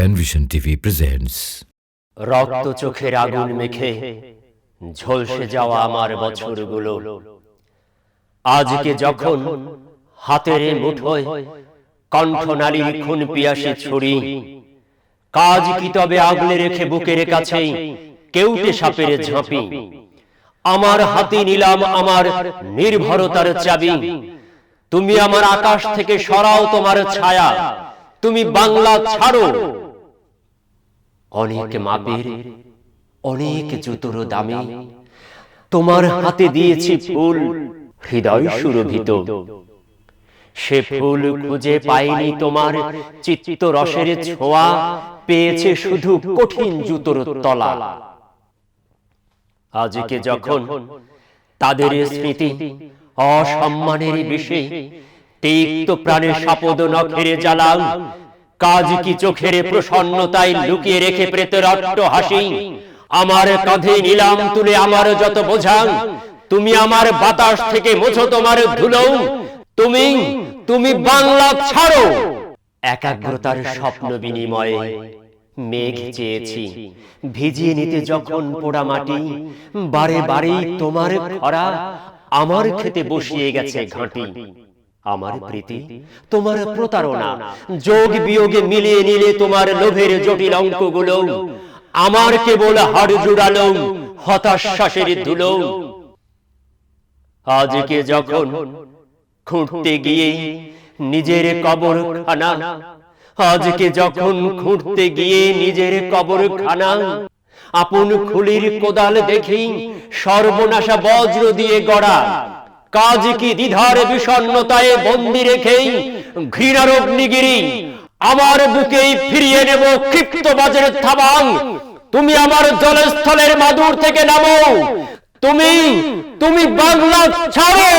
Panvision TV presents রক্ত চোখের আগুন মেখে ঝলসে যাওয়া আমার বছরগুলো। আজকে যখন হাতের মুঠোয় কণ্ঠনালীর খুন পিয়াসে ছুরি, কাজ কি তবে আগলে রেখে বুকের কাছে কেউটে সাপের ঝাঁপি? আমার হাতে নিলাম আমার নির্ভরতার চাবি। তুমি আমার আকাশ থেকে সরাও তোমার ছায়া। তুমি বাংলা ছাড়ো। অনেক মাপের অনেক জুতোর দামে। তোমার হাতে দিয়েছি ফুল হৃদয় সুরভিত। সে ফুল খুঁজে পাইনি তোমার চিত্ত রসের ছোঁয়া পেয়েছে শুধু কঠিন জুতোর তলা। আজকে যখন তাদের স্মৃতি অসম্মানের বিষে তিক্ত প্রাণের সাপদ নখেরে জ্বালাও কাজ কি চোখের প্রসন্নতায় লুকিয়ে রেখে প্রেতের অট্ট হাসি? আমার কাঁধে নিলাম তুলে আমার যত বোঝাং? তুমি আমার বাতাস থেকে মোছো তোমার ধুলো? তুমি তুমি বাংলা ছাড়ো? একাগ্রতার স্বপ্ন বিনিময়ে মেঘ চেয়েছি। ভিজিয়ে নিতে যখন পোড়া মাটি বারে বারে তোমার খরা আমার খেতে বসিয়ে গেছে ঘাঁটি। আমার প্রীতি তোমার প্রতারণা যোগ বিয়োগে মিলিয়ে নিলে তোমার লোভের জটিল অঙ্কগুলো আমার কেবল হাড় জুড়ালো হতাশ্বাসের ধুলো। আজকে যখন খুঁড়তে গিয়ে নিজের কবর খানা আজকে যখন খুঁড়তে গিয়ে নিজের কবর খানা আপন খুলির কোদাল দেখি সর্বনাশা বজ্র দিয়ে গড়া। কাজ কি দ্বিধার বিষণ্ণতায় বন্দি রেখেই ঘৃণার অগ্নিগিরি আমার বুকেই ফিরিয়ে নেব ক্ষিপ্ত বাজের থাবাং। তুমি আমার জলস্থলের মাদুর থেকে নামো। তুমি তুমি বাংলা ছাড়ো।